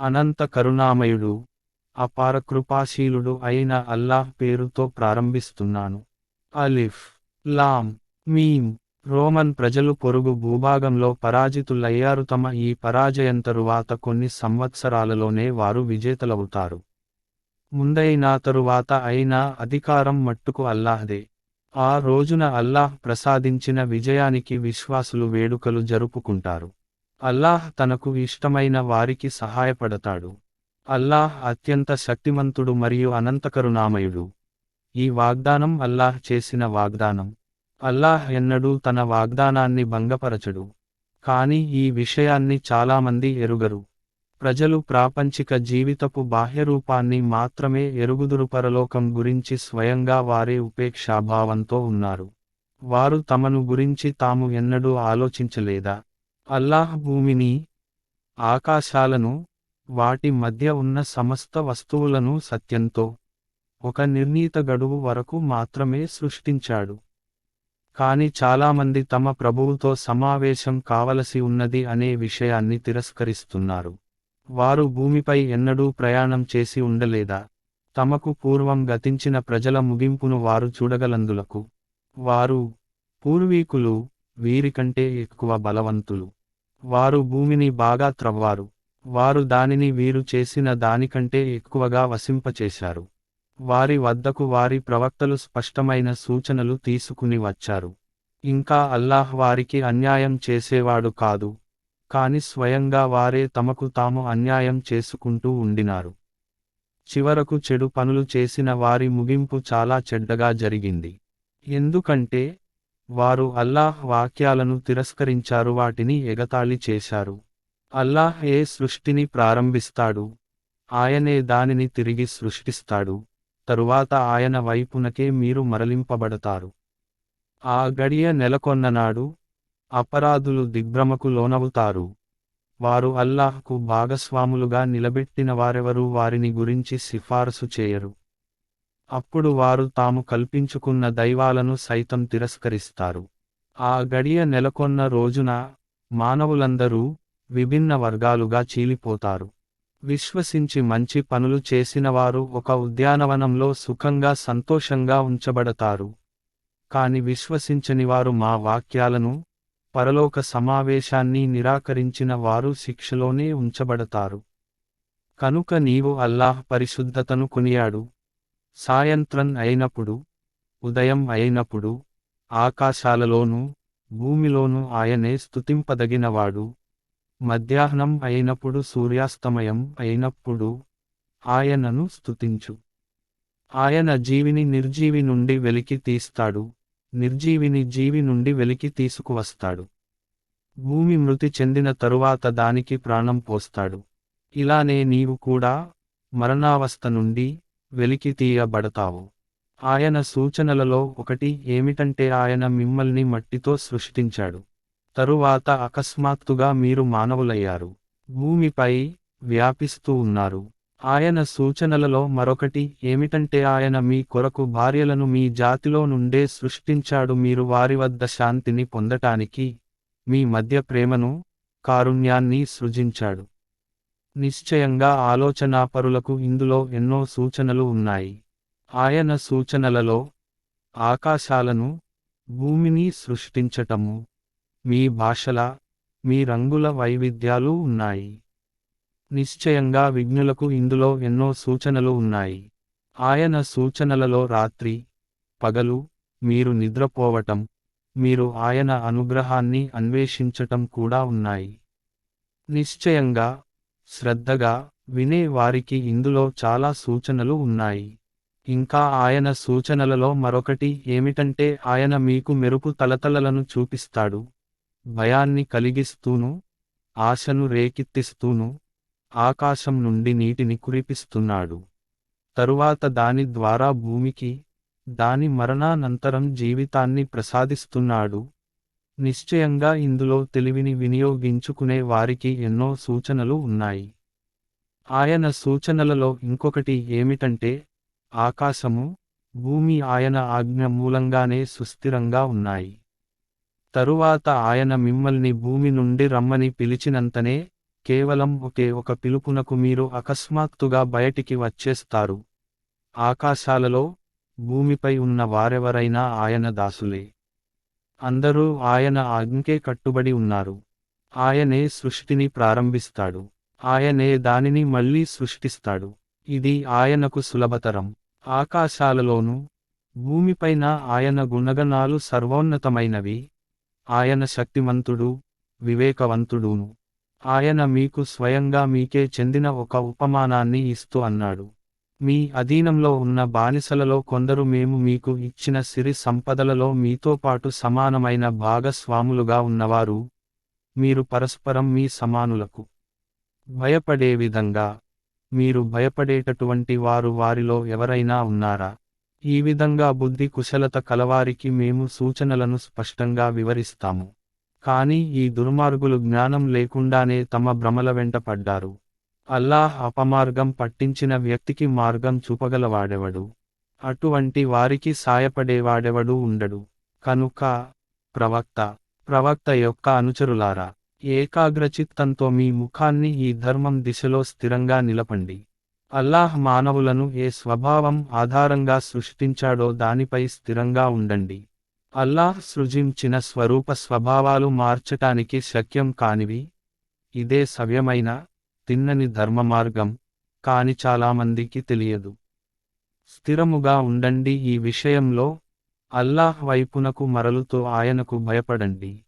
అనంత కరుణామయుడు అపార కృపాశీలుడు అయిన అల్లాహ్ పేరుతో ప్రారంభిస్తున్నాను. అలిఫ్ లామ్ మీమ్ రోమన్ ప్రజలు పొరుగు భూభాగంలో పరాజితులయ్యారు. తమ ఈ పరాజయం తరువాత కొన్ని సంవత్సరాలలోనే వారు విజేతలవుతారు. ముందైనా తరువాత అయినా అధికారం మట్టుకు అల్లాహ్దే. ఆ రోజున అల్లాహ్ ప్రసాదించిన విజయానికి విశ్వాసులు వేడుకలు జరుపుకుంటారు. అల్లాహ్ తనకు ఇష్టమైన వారికి సహాయపడతాడు. అల్లాహ్ అత్యంత శక్తిమంతుడు మరియు అనంతకరుణామయుడు ఈ వాగ్దానం అల్లాహ్ చేసిన వాగ్దానం. అల్లాహ్ ఎన్నడూ తన వాగ్దానాన్ని భంగపరచడు. కాని ఈ విషయాన్ని చాలామంది ఎరుగరు. ప్రజలు ప్రాపంచిక జీవితపు బాహ్యరూపాన్ని మాత్రమే ఎరుగుదురు పరలోకం గురించి స్వయంగా వారే ఉపేక్షాభావంతో ఉన్నారు. వారు తమను గురించి తాము ఎన్నడూ ఆలోచించలేదా? అల్లాహ్ భూమిని ఆకాశాలను వాటి మధ్య ఉన్న సమస్త వస్తువులను సత్యంతో ఒక నిర్ణీత గడువు వరకు మాత్రమే సృష్టించాడు. కాని చాలామంది తమ ప్రభువుతో సమావేశం కావలసి ఉన్నది అనే విషయాన్ని తిరస్కరిస్తున్నారు. వారు భూమిపై ఎన్నడూ ప్రయాణం చేసి ఉండలేదా? తమకు పూర్వం గతించిన ప్రజల ముగింపును వారు చూడగలందులకు. వారు పూర్వీకులు వీరికంటే ఎక్కువ బలవంతులు. వారు భూమిని బాగా త్రవ్వారు. వారు దానిని వీరు చేసిన దానికంటే ఎక్కువగా వసింపచేశారు వారి వద్దకు వారి ప్రవక్తలు స్పష్టమైన సూచనలు తీసుకుని వచ్చారు. ఇంకా అల్లాహ్ వారికి అన్యాయం చేసేవాడు కాదు. కాని స్వయంగా వారే తమకు తాము అన్యాయం చేసుకుంటూ ఉండినారు. చివరకు చెడు పనులు చేసిన వారి ముగింపు చాలా చెడ్డగా జరిగింది. ఎందుకంటే వారు అల్లాహ్ వాక్యాలను తిరస్కరించారు వాటిని ఎగతాళి చేశారు. అల్లాహ్ ఏ సృష్టిని ప్రారంభిస్తాడు? ఆయనే దానిని తిరిగి సృష్టిస్తాడు. తరువాత ఆయన వైపునకే మీరు మరలింపబడతారు. ఆ గడియ నెలకొన్ననాడు అపరాధులు దిగ్భ్రమకు లోనవుతారు. వారు అల్లాహ్కు భాగస్వాములుగా నిలబెట్టిన వారెవరూ వారిని గురించి సిఫారసు చేయరు. అప్పుడు వారు తాము కల్పించుకున్న దైవాలను సైతం తిరస్కరిస్తారు. ఆ గడియ నెలకొన్న రోజున మానవులందరూ విభిన్న వర్గాలుగా చీలిపోతారు. విశ్వసించి మంచి పనులు చేసినవారు ఒక ఉద్యానవనంలో సుఖంగా సంతోషంగా ఉంచబడతారు. కాని విశ్వసించనివారు మా వాక్యాలను పరలోక సమావేశాన్ని నిరాకరించిన వారు శిక్షలోనే ఉంచబడతారు. కనుక నీవు అల్లాహ్ పరిశుద్ధతను కొనియాడు. సాయంత్రం అయినప్పుడు ఉదయం అయినప్పుడు ఆకాశాలలోనూ భూమిలోనూ ఆయనే స్తుతింపదగినవాడు. మధ్యాహ్నం అయినప్పుడు సూర్యాస్తమయం అయినప్పుడు ఆయనను స్తుతించు. ఆయన జీవిని నిర్జీవి నుండి వెలికి తీస్తాడు. నిర్జీవిని జీవి నుండి వెలికి తీసుకువస్తాడు. భూమి మృతి చెందిన తరువాత దానికి ప్రాణం పోస్తాడు. ఇలానే నీవు కూడా మరణావస్థ నుండి వెలికి తీయబడతావు. ఆయన సూచనలలో ఒకటి ఏమిటంటే ఆయన మిమ్మల్ని మట్టితో సృష్టించాడు. తరువాత అకస్మాత్తుగా మీరు మానవులయ్యారు. భూమిపై వ్యాపిస్తూ ఉన్నారు. ఆయన సూచనలలో మరొకటి ఏమిటంటే ఆయన మీ కొరకు భార్యలను మీ జాతిలో నుండే సృష్టించాడు. మీరు వారి వద్ద శాంతిని పొందటానికి మీ మధ్య ప్రేమను కారుణ్యాన్ని సృజించాడు. నిశ్చయంగా ఆలోచనాపరులకు ఇందులో ఎన్నో సూచనలు ఉన్నాయి. ఆయన సూచనలలో ఆకాశాలను భూమిని సృష్టించటము మీ భాషల మీ రంగుల వైవిధ్యాలు ఉన్నాయి. నిశ్చయంగా విఘ్నులకు ఇందులో ఎన్నో సూచనలు ఉన్నాయి. ఆయన సూచనలలో రాత్రి పగలు మీరు నిద్రపోవటం మీరు ఆయన అనుగ్రహాన్ని అన్వేషించటం కూడా ఉన్నాయి. నిశ్చయంగా శ్రద్ధగా వినే వారికి ఇందులో చాలా సూచనలు ఉన్నాయి. ఇంకా ఆయన సూచనలలో మరొకటి ఏమిటంటే ఆయన మీకు మెరుపు తలతలలను చూపిస్తాడు. భయాన్ని కలిగిస్తూను ఆశను రేకెత్తిస్తూను ఆకాశం నుండి నీటిని కురిపిస్తున్నాడు. తరువాత దాని ద్వారా భూమికి దాని మరణానంతరం జీవితాన్ని ప్రసాదిస్తున్నాడు. నిశ్చయంగా ఇందులో తెలివిని వినియోగించుకునే వారికి ఎన్నో సూచనలు ఉన్నాయి. ఆయన సూచనలలో ఇంకొకటి ఏమిటంటే ఆకాశము భూమి ఆయన ఆజ్ఞ మూలంగానే సుస్థిరంగా ఉన్నాయి. తరువాత ఆయన మిమ్మల్ని భూమి నుండి రమ్మని పిలిచినంతనే కేవలం ఒకే ఒక పిలుపునకు మీరు అకస్మాత్తుగా బయటికి వచ్చేస్తారు. ఆకాశాలలో భూమిపై ఉన్న వారెవరైనా ఆయన దాసులే. అందరూ ఆయన ఆజ్ఞకే కట్టుబడి ఉన్నారు. ఆయనే సృష్టిని ప్రారంభిస్తాడు. ఆయనే దానిని మళ్ళీ సృష్టిస్తాడు. ఇది ఆయనకు సులభతరం. ఆకాశాలలోనూ భూమిపైన ఆయన గుణగణాలు సర్వోన్నతమైనవి. ఆయన శక్తిమంతుడు వివేకవంతుడును. ఆయన మీకు స్వయంగా మీకే చెందిన ఒక ఉపమానాన్ని ఇస్తూ అన్నాడు. మీ అధీనంలో ఉన్న బానిసలలో కొందరు మేము మీకు ఇచ్చిన సిరి సంపదలలో మీతో పాటు సమానమైన భాగస్వాములుగా ఉన్నవారు మీరు పరస్పరం మీ సమానులకు భయపడే విధంగా మీరు భయపడేటటువంటి వారు వారిలో ఎవరైనా ఉన్నారా? ఈ విధంగా బుద్ధి కుశలత కలవారికి మేము సూచనలను స్పష్టంగా వివరిస్తాము. కానీ ఈ దుర్మార్గులు జ్ఞానం లేకుండానే తమ భ్రమల వెంట పడ్డారు. అల్లాహ్ అపమార్గం పట్టించిన వ్యక్తికి మార్గం చూపగలవాడెవడు? అటువంటి వారికి సాయపడేవాడెవడు ఉండడు. కనుక ప్రవక్త ప్రవక్త యొక్క అనుచరులారా ఏకాగ్రచిత్తంతో మీ ముఖాన్ని ఈ ధర్మం దిశలో స్థిరంగా నిలపండి. అల్లాహ్ మానవులను ఏ స్వభావం ఆధారంగా సృష్టించాడో దానిపై స్థిరంగా ఉండండి. అల్లాహ్ సృజించిన స్వరూప స్వభావాలు మార్చటానికి శక్యం కానివి? ఇదే సవ్యమైన తిన్నని ధర్మ మార్గం కాని చాలామందికి తెలియదు. స్థిరముగా ఉండండి ఈ విషయంలో అల్లాహ్ వైపునకు మరలుతో ఆయనకు భయపడండి.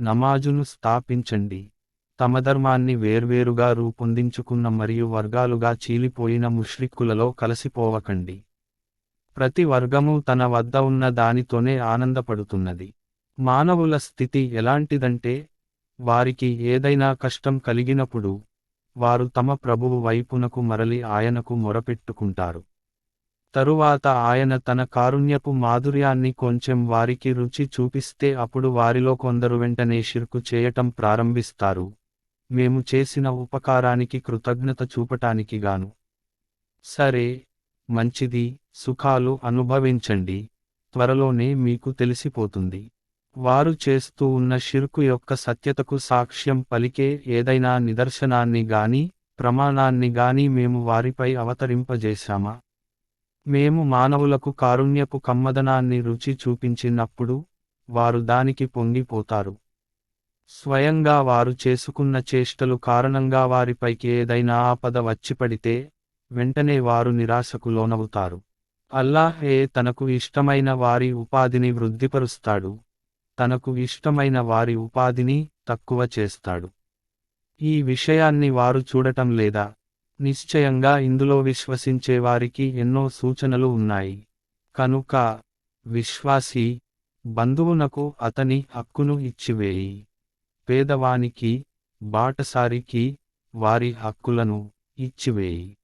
నమాజును స్థాపించండి. తమ ధర్మాన్ని వేర్వేరుగా రూపొందించుకున్న మరియు వర్గాలుగా చీలిపోయిన ముష్రిక్కులలో కలసిపోవకండి. ప్రతి వర్గము తన వద్ద ఉన్న దానితోనే ఆనందపడుతున్నది. మానవుల స్థితి ఎలాంటిదంటే వారికి ఏదైనా కష్టం కలిగినప్పుడు వారు తమ ప్రభువు వైపునకు మరలి ఆయనకు మొరపెట్టుకుంటారు. తరువాత ఆయన తన కారుణ్యపు మాధుర్యాన్ని కొంచెం వారికి రుచి చూపిస్తే అప్పుడు వారిలో కొందరు వెంటనే షిర్కు చేయటం ప్రారంభిస్తారు. మేము చేసిన ఉపకారానికి కృతజ్ఞత చూపటానికి గాను. సరే మంచిది సుఖాలు అనుభవించండి. త్వరలోనే మీకు తెలిసిపోతుంది. వారు చేస్తూ ఉన్న షిర్కు యొక్క సత్యతకు సాక్ష్యం పలికే ఏదైనా నిదర్శనాన్ని గాని ప్రమాణాన్ని గాని మేము వారిపై అవతరింపజేశామా? మేము మానవులకు కారుణ్యపు కమ్మదనాన్ని రుచి చూపించినప్పుడు వారు దానికి పొంగిపోతారు. స్వయంగా వారు చేసుకున్న చేష్టలు కారణంగా వారిపైకి ఏదైనా ఆపద వచ్చిపడితే వెంటనే వారు నిరాశకు లోనవుతారు. అల్లాహే తనకు ఇష్టమైన వారి ఉపాధిని వృద్ధిపరుస్తాడు. తనకు ఇష్టమైన వారి ఉపాధిని తక్కువ చేస్తాడు. ఈ విషయాన్ని వారు చూడటం లేదా నిశ్చయంగా ఇందులో విశ్వసించే వారికి ఎన్నో సూచనలు ఉన్నాయి. కనుక విశ్వాసి బంధువునకు అతని హక్కును ఇచ్చివేయి. పేదవానికి బాటసారికి వారి హక్కులను ఇచ్చివేయి.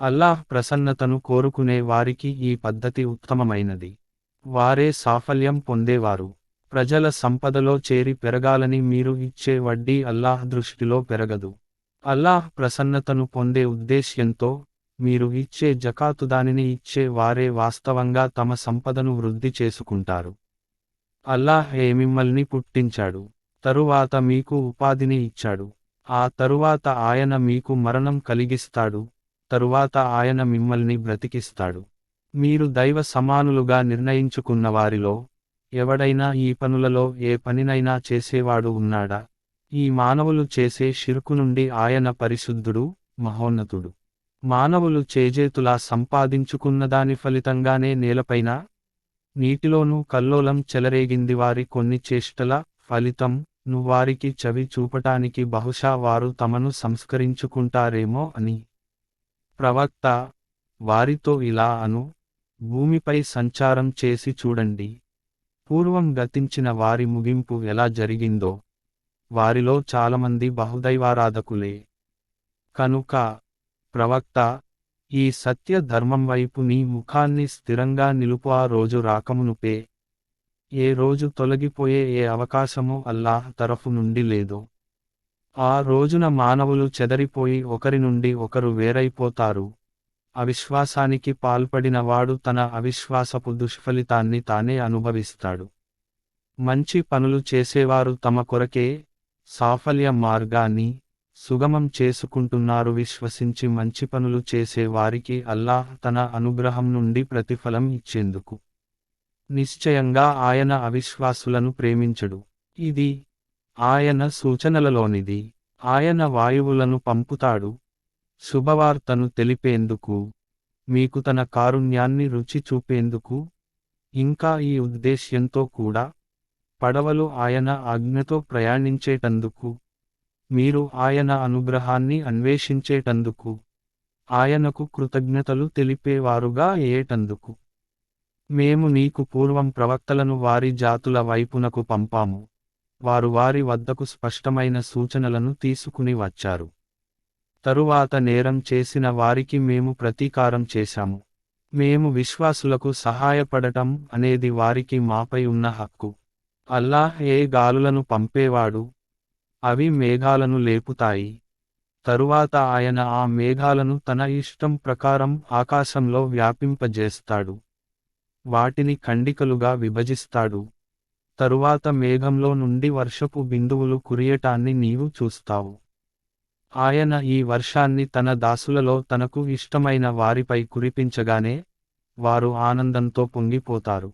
అల్లాహ్ ప్రసన్నతను కోరుకునే వారికి ఈ పద్ధతి ఉత్తమమైనది. వారే సాఫల్యం పొందేవారు. ప్రజల సంపదలో చేరి పెరగాలని మీరు ఇచ్చే వడ్డీ అల్లాహ్ దృష్టిలో పెరగదు. అల్లాహ్ ప్రసన్నతను పొందే ఉద్దేశ్యంతో మీరు ఇచ్చే జకాతు దానిని ఇచ్చే వారే వాస్తవంగా తమ సంపదను వృద్ధి చేసుకుంటారు. అల్లాహ్ ఏ మిమ్మల్ని పుట్టించాడు తరువాత మీకు ఉపాధిని ఇచ్చాడు. ఆ తరువాత ఆయన మీకు మరణం కలిగిస్తాడు తరువాత ఆయన మిమ్మల్ని బ్రతికిస్తాడు. మీరు దైవ సమానులుగా నిర్ణయించుకున్న వారిలో ఎవడైనా ఈ పనులలో ఏ పనినైనా చేసేవాడు ఉన్నాడా? ఈ మానవులు చేసే షిరుకు నుండి ఆయన పరిశుద్ధుడు మహోన్నతుడు. మానవులు చేజేతులా సంపాదించుకున్న దాని ఫలితంగానే నేలపైన నీటిలోనూ కల్లోలం చెలరేగింది వారి కొన్ని చేష్టల ఫలితం నువ్వారికి చవి చూపటానికి బహుశా వారు తమను సంస్కరించుకుంటారేమో అని. ప్రవక్త వారితో ఇలా అను భూమిపై సంచారం చేసి చూడండి. పూర్వం గతించిన వారి ముగింపు ఎలా జరిగిందో. వారిలో చాలామంది బహుదైవారాధకులే. కనుక ప్రవక్త ఈ సత్య ధర్మం వైపు నీ ముఖాన్ని స్థిరంగా నిలుపు ఆ రోజు రాకమునుపే. ఏ రోజు తొలగిపోయే ఏ అవకాశము అల్లాహ్ తరఫు నుండి లేదో. ఆ రోజున మానవులు చెదరిపోయి ఒకరి నుండి ఒకరు వేరైపోతారు. అవిశ్వాసానికి పాల్పడినవాడు తన అవిశ్వాసపు దుష్ఫలితాన్ని తానే అనుభవిస్తాడు. మంచి పనులు చేసేవారు తమ కొరకే సాఫల్య మార్గాన్ని సుగమం చేసుకుంటున్నారు. విశ్వసించి మంచి పనులు చేసే వారికి అల్లాహ్ తన అనుగ్రహం నుండి ప్రతిఫలం ఇచ్చేందుకు నిశ్చయంగా ఆయన అవిశ్వాసులను ప్రేమించడు. ఇది ఆయన సూచనలలోనిది. ఆయన వాయువులను పంపుతాడు. శుభవార్తను తెలిపేందుకు మీకు తన కారుణ్యాన్ని రుచి చూపేందుకు ఇంకా ఈ ఉద్దేశ్యంతో కూడా పడవలు ఆయన ఆజ్ఞతో ప్రయాణించేటందుకు మీరు ఆయన అనుగ్రహాన్ని అన్వేషించేటందుకు ఆయనకు కృతజ్ఞతలు తెలిపేవారుగా ఏటందుకు మేము నీకు పూర్వం ప్రవక్తలను వారి జాతుల వైపునకు పంపాము వారు వారి వద్దకు స్పష్టమైన సూచనలను తీసుకుని వచ్చారు. తరువాత నేరం చేసిన వారికి మేము ప్రతీకారం చేశాము. మేము విశ్వాసులకు సహాయపడటం అనేది వారికి మాపై ఉన్న హక్కు. అల్లాహ్ ఏ గాలులను పంపేవాడు? అవి మేఘాలను లేపుతాయి. తరువాత ఆయన ఆ మేఘాలను తన ఇష్టం ప్రకారం ఆకాశంలో వ్యాపింపజేస్తాడు. వాటిని ఖండికలుగా విభజిస్తాడు. తరువాత మేఘంలో నుండి వర్షపు బిందువులు కురియటాన్ని నీవు చూస్తావు. ఆయన ఈ వర్షాన్ని తన దాసులలో తనకు ఇష్టమైన వారిపై కురిపించగానే వారు ఆనందంతో పొంగిపోతారు.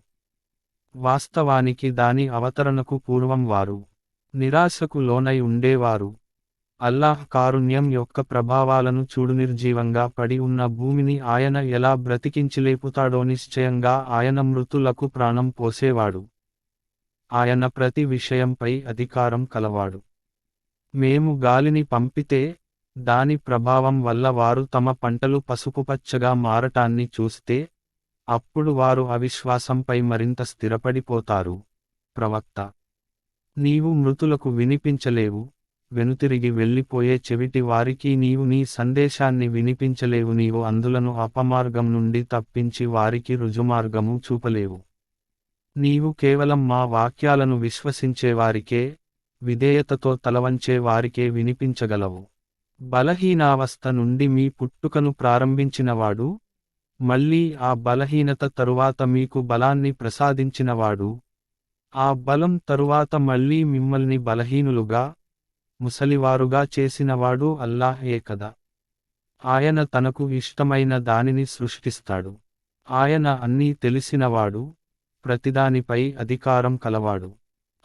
వాస్తవానికి దాని అవతరణకు పూర్వం వారు నిరాశకు లోనై ఉండేవారు. అల్లాహ్ కారుణ్యం యొక్క ప్రభావాలను చూడు నిర్జీవంగా పడి ఉన్న భూమిని ఆయన ఎలా బ్రతికించిలేపుతాడో నిశ్చయంగా ఆయన మృతులకు ప్రాణం పోసేవాడు. ఆయన ప్రతి విషయంపై అధికారం కలవాడు. మేము గాలిని పంపితే దాని ప్రభావం వల్ల వారు తమ పంటలు పసుపుపచ్చగా మారటాన్ని చూస్తే అప్పుడు వారు అవిశ్వాసంపై మరింత స్థిరపడిపోతారు. ప్రవక్త. నీవు మృతులకు వినిపించలేవు వెనుతిరిగి వెళ్ళిపోయే చెవిటి వారికి నీవు నీ సందేశాన్ని వినిపించలేవు నీవు అందులను అపమార్గం నుండి తప్పించి వారికి రుజుమార్గము చూపలేవు. నీవు కేవలం మా వాక్యాలను విశ్వసించేవారికే విధేయతతో తలవంచే వారికే వినిపించగలవు. బలహీనావస్థ నుండి మీ పుట్టుకను ప్రారంభించినవాడు మళ్ళీ ఆ బలహీనత తరువాత మీకు బలాన్ని ప్రసాదించినవాడు. ఆ బలం తరువాత మళ్ళీ మిమ్మల్ని బలహీనులుగా ముసలివారుగా చేసినవాడు అల్లాహే కదా. ఆయన తనకు ఇష్టమైన దానిని సృష్టిస్తాడు. ఆయన అన్నీ తెలిసినవాడు ప్రతిదానిపై అధికారం కలవాడు.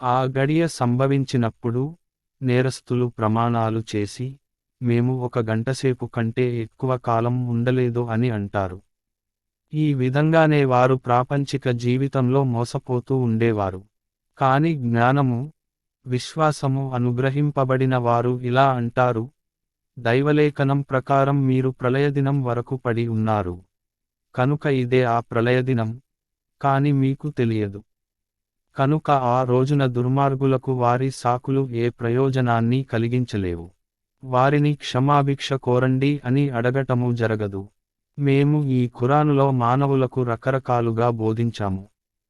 ఆ గడియ సంభవించినప్పుడు నేరస్తులు ప్రమాణాలు చేసి మేము ఒక గంటసేపు కంటే ఎక్కువ కాలం ఉండలేదు అని అంటారు. ఈ విధంగానే వారు ప్రాపంచిక జీవితంలో మోసపోతూ ఉండేవారు. కాని జ్ఞానము విశ్వాసము అనుగ్రహింపబడిన వారు ఇలా అంటారు దైవలేఖనం ప్రకారం మీరు ప్రళయదినం వరకు పడి ఉన్నారు. కనుక ఇదే ఆ ప్రళయదినం. కాని మీకు తెలియదు. కనుక ఆ రోజున దుర్మార్గులకు వారి సాకులు ఏ ప్రయోజనాన్ని కలిగించలేవు. వారిని క్షమాభిక్ష కోరండి అని అడగటము జరగదు. మేము ఈ ఖురానులో మానవులకు రకరకాలుగా బోధించాము.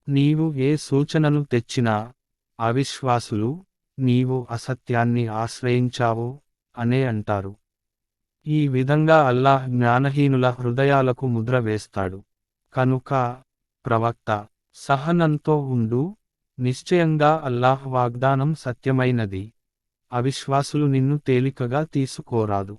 నీవు ఏ సూచనను తెచ్చినా అవిశ్వాసులు నీవు అసత్యాన్ని ఆశ్రయించావు అనే అంటారు. ఈ విధంగా అల్లాహ్ జ్ఞానహీనుల హృదయాలకు ముద్ర వేస్తాడు. కనుక ప్రవక్త సహనంతో ఉండు నిశ్చయంగా అల్లాహ్ వాగ్దానం సత్యమైనది. అవిశ్వాసులు నిన్ను తేలికగా తీసుకోరాదు.